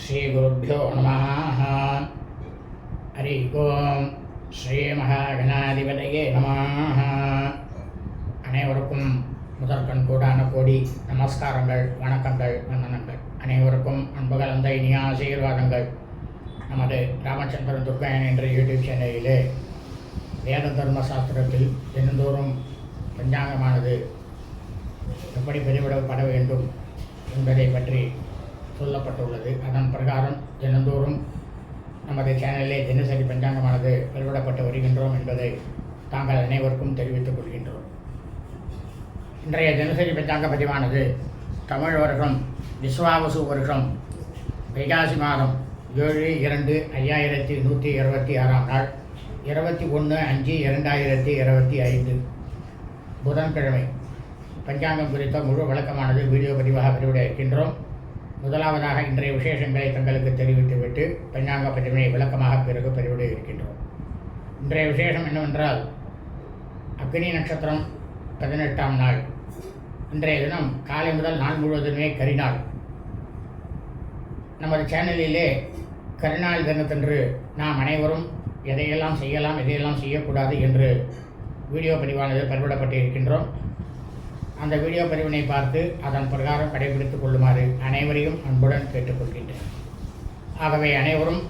ஸ்ரீகுருப்போ நம ஹரி ஓம். ஸ்ரீ மகாகணாதிபதியே நம அனைவருக்கும் முதற்கண் கூடான கோடி நமஸ்காரங்கள் வணக்கங்கள் வந்தனங்கள். அனைவருக்கும் அன்பு இனிய ஆசீர்வாதங்கள். நமது ராமச்சந்திரன் துர்காயன் என்ற யூடியூப் சேனலிலே வேத தர்ம சாஸ்திரத்தில் தினந்தோறும் பஞ்சாங்கமானது எப்படி பெருவிடப்பட வேண்டும் என்பதை பற்றி சொல்லப்பட்டுள்ளது. அதன் பிரகாரம் தினந்தோறும் நமது சேனலிலே தினசரி பஞ்சாங்கமானது வெளிவிடப்பட்டு வருகின்றோம் என்பதை தாங்கள் அனைவருக்கும் தெரிவித்துக் கொள்கின்றோம். இன்றைய தினசரி பஞ்சாங்க பதிவானது தமிழ் வருடம் விஸ்வாவசு வருடம் வைகாசி மாதம் ஏழு இரண்டு ஐயாயிரத்தி நூற்றி இருபத்தி ஆறாம் நாள் இருபத்தி ஒன்று அஞ்சு இரண்டாயிரத்தி இருபத்தி ஐந்து. புதன்கிழமை பஞ்சாங்கம் குறித்த முழு வழக்கமானது வீடியோ பதிவாக பதிவிட இருக்கின்றோம். முதலாவதாக இன்றைய விசேஷங்களை தங்களுக்கு தெரிவித்துவிட்டு பஞ்சாங்க பதிவினை விளக்கமாக பிறகு பதிவிட இருக்கின்றோம். இன்றைய விசேஷம் என்னவென்றால் அக்னி நட்சத்திரம் பதினெட்டாம் நாள். இன்றைய தினம் காலை முதல் நாள் முழுவதுமே கரிநாள் நமது சேனலிலே கரிநாள் தினத்தன்று நாம் அனைவரும் எதையெல்லாம் செய்யலாம் எதையெல்லாம் செய்யக்கூடாது என்று வீடியோ பதிவானது பதிவிடப்பட்டு இருக்கின்றோம் அந்த வீடியோ பதிவினை பார்த்து அதன் பிரகாரம் கடைபிடித்துக் கொள்ளுமாறு அனைவரையும் அன்புடன் கேட்டுக்கொள்கின்றேன். ஆகவே அனைவரும்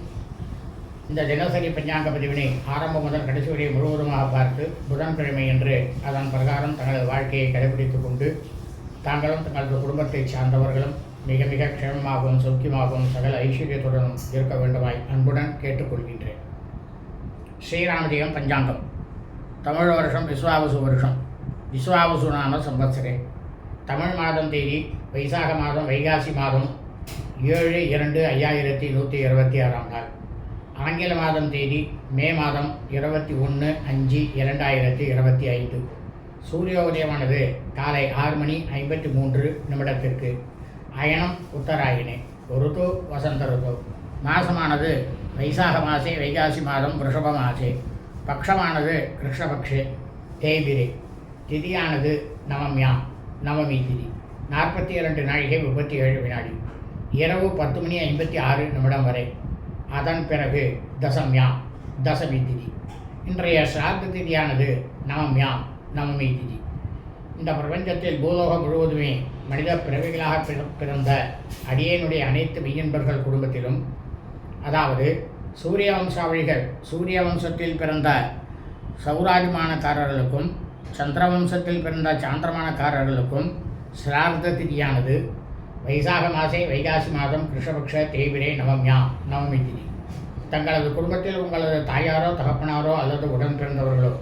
இந்த தினசரி பஞ்சாங்க பதிவினை ஆரம்பம் முதல் கடைசி வரை முழுவதுமாக பார்த்து புதன்கிழமை என்று அதன் பிரகாரம் தங்களது வாழ்க்கையை கடைபிடித்துக் கொண்டு தாங்களும் தங்களது குடும்பத்தை சார்ந்தவர்களும் மிக மிக க்ஷேமமாகவும் சௌக்கியமாகவும் சகல ஐஸ்வர்யத்துடனும் இருக்க வேண்டுமாய் அன்புடன் கேட்டுக்கொள்கின்றேன். ஸ்ரீராமஜெயம் பஞ்சாங்கம். தமிழ் வருஷம் விஸ்வாவசு வருஷம். விஸ்வாவசு நாம சம்பத்சரே தமிழ் மாதம் தேதி வைசாக மாதம் வைகாசி மாதம் ஏழு இரண்டு ஐயாயிரத்தி நூற்றி இருபத்தி ஆறாம் நாள். ஆங்கில மாதம் தேதி மே மாதம் இருபத்தி ஒன்று அஞ்சு இரண்டாயிரத்தி இருபத்தி ஐந்து. சூரிய உதயமானது காலை ஆறு மணி ஐம்பத்தி மூன்று நிமிடத்திற்கு. அயனம் உத்தராயணே ருது வசந்த ருது. மாசமானது வைசாக மாசே வைகாசி மாதம் ரிஷப மாசே. பக்ஷமானது கிருஷ்ணபக்ஷே தேய்பிரே. திதியானது நவம்யாம் நவமி திதி. நாற்பத்தி இரண்டு நாழிகை முப்பத்தி ஏழு வினாடி. இரவு பத்து மணி ஐம்பத்தி ஆறு நிமிடம் வரை. அதன் பிறகு தசம்யாம் தசமி திதி. இன்றைய சிராத்த திதியானது நவம்யாம் நவமி திதி. இந்த பிரபஞ்சத்தில் பூலோகம் முழுவதுமே மனித பிறவிகளாக பிற- பிறந்த அடியேனுடைய அனைத்து மெய்யன்பர்கள் குடும்பத்திலும் அதாவது சூரிய வம்சாவளிகள் சூரிய வம்சத்தில் பிறந்த சௌராதிமானக்காரர்களுக்கும் சந்திர வம்சத்தில் பிறந்த சாந்திரமானக்காரர்களுக்கும் சிரார்த்த திதியானது வைசாக மாசே வைகாசி மாதம் கிருஷ்ணபக்ஷ தேவிரே நவம்யா நவமி திதி தங்களது குடும்பத்தில் உங்களது தாயாரோ தகப்பனாரோ அல்லது உடன் பிறந்தவர்களோ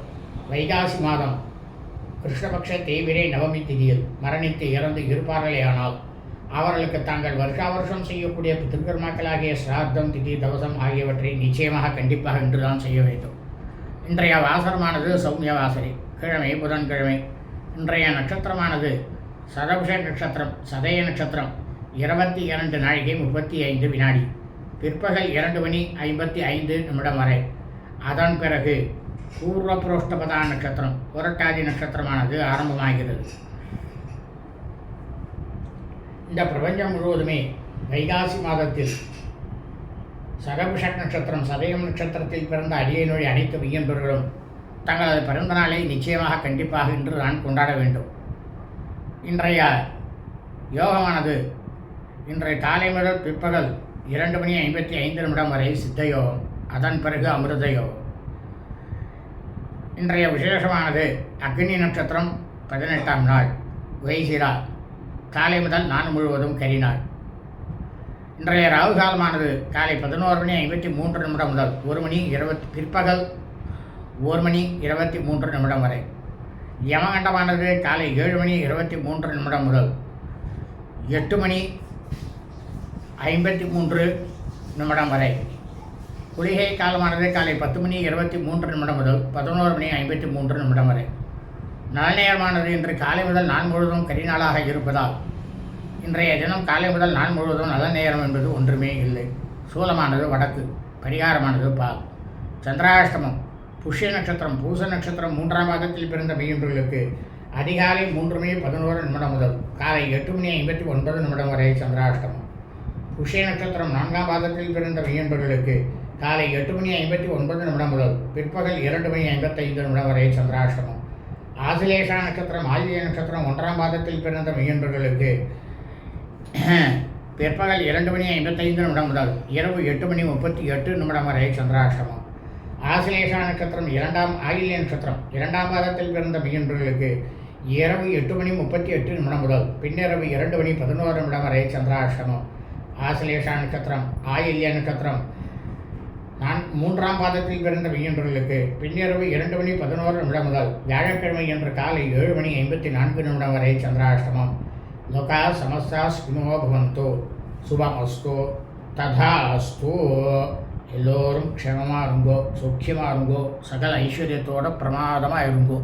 வைகாசி மாதம் கிருஷ்ணபக்ஷ தேவிரே நவமி திதியில் மரணித்து இறந்து இருப்பார்களேயானால் அவர்களுக்கு தாங்கள் வருஷா வருஷம் செய்யக்கூடிய திருக்கர்மாக்களாகிய சிரார்த்தம் திதி தவசம் ஆகியவற்றை நிச்சயமாக கண்டிப்பாக இன்றுதான் செய்ய வேண்டும். இன்றைய வாசரமானது சௌமிய வாசரி கிழமை புதன்கிழமை. இன்றைய நட்சத்திரமானது சதபுஷ நட்சத்திரம் சதய நட்சத்திரம். இருபத்தி இரண்டு நாழிகை முப்பத்தி ஐந்து வினாடி. பிற்பகல் இரண்டு மணி ஐம்பத்தி ஐந்து நிமிடம் வரை. அதன் பிறகு பூர்வபுரோஷ்டபதா நட்சத்திரம் புரட்டாதி நட்சத்திரமானது ஆரம்பமாகிறது. இந்த பிரபஞ்சம் முழுவதுமே வைகாசி மாதத்தில் சகபுஷ நட்சத்திரம் சதயம் நட்சத்திரத்தில் பிறந்த அடியனுடைய அனைத்து மெய்யன்பர்களும் தங்களது பிறந்த நாளை நிச்சயமாக கண்டிப்பாக இன்று நான் கொண்டாட வேண்டும். இன்றைய யோகமானது இன்றைய காலை முதல் பிற்பகல் இரண்டு மணி ஐம்பத்தி ஐந்து நிமிடம் வரை சித்த யோகம் அதன் பிறகு அமிர்த யோகம். இன்றைய விசேஷமானது அக்னி நட்சத்திரம் பதினெட்டாம் நாள் வைசிரா காலை முதல் நான் முழுவதும் கரிநாள் இன்றைய ராகு காலமானது காலை பதினோரு மணி ஐம்பத்தி மூன்று நிமிடம் முதல் ஒரு மணி இருபத்தி பிற்பகல் ஒரு மணி இருபத்தி மூன்று நிமிடம் வரை. யமகண்டமானது காலை ஏழு மணி இருபத்தி மூன்று நிமிடம் முதல் எட்டு மணி ஐம்பத்தி மூன்று நிமிடம் வரை. குளிகை காலமானது காலை பத்து மணி இருபத்தி மூன்று நிமிடம் முதல் பதினோரு மணி ஐம்பத்தி மூன்று நிமிடம் வரை. நாள் நேரமானது இன்று காலை முதல் நான் முழுவதும் கரிநாளாக இருப்பதால் இன்றைய தினம் காலை முதல் நான் முழுவதும் நல்ல நேரம் என்பது ஒன்றுமே இல்லை. சூலமானது வடக்கு பரிகாரமானது பால். சந்திராஷ்டமம் புஷ்ய நட்சத்திரம் பூச நட்சத்திரம் மூன்றாம் மாதத்தில் பிறந்த மெய்யன்பர்களுக்கு அதிகாலை மூன்று மணி பதினோரு நிமிடம் முதல் காலை எட்டு மணி ஐம்பத்தி ஒன்பது நிமிடம் வரை சந்திராஷ்டமம். புஷ்ய நட்சத்திரம் நான்காம் மாதத்தில் பிறந்த மெய்யன்பர்களுக்கு காலை எட்டு மணி ஐம்பத்தி ஒன்பது நிமிடம் முதல் பிற்பகல் இரண்டு மணி ஐம்பத்தைந்து நிமிடம் வரை சந்திராஷ்டமம். ஆசிலேஷா நட்சத்திரம் ஆதிய நட்சத்திரம் ஒன்றாம் மாதத்தில் பிறந்த மெய்யன்பர்களுக்கு பிற்பகல் இரண்டு மணி ஐம்பத்தைந்து நிமிடம் முதல் இரவு எட்டு மணி முப்பத்தி எட்டு நிமிடம் வரை சந்திராஷ்டமம். ஆசிலேஷா நட்சத்திரம் இரண்டாம் ஆயில்ய நட்சத்திரம். இரண்டாம் மாதத்தில் பிறந்த மீன்பர்களுக்கு இரவு எட்டு மணி முப்பத்தி எட்டு நிமிடம் முதல் பின்னிரவு இரண்டு மணி பதினோரு நிமிடம் வரை சந்திராஷ்டமம். ஆசிலேஷா நட்சத்திரம் ஆயில்ய நட்சத்திரம். நான் மூன்றாம் பாதத்தில் பிறந்த மீன்பர்களுக்கு பின்னிரவு இரண்டு மணி பதினோரு நிமிடம் முதல் வியாழக்கிழமை என்ற காலை ஏழு மணி ஐம்பத்தி நான்கு நிமிடம் வரை சந்திராஷ்டமம். லோகா சமஸ்தா ஸ்கினோ பவந்தோ. சுபம் அஸ்தோ ததா அஸ்தோ. எல்லோரும் க்ஷமமாக இருங்கோ சௌக்கியமாக இருங்கோ சகல ஐஸ்வர்யத்தோட பிரமாதமாக இருங்கோ.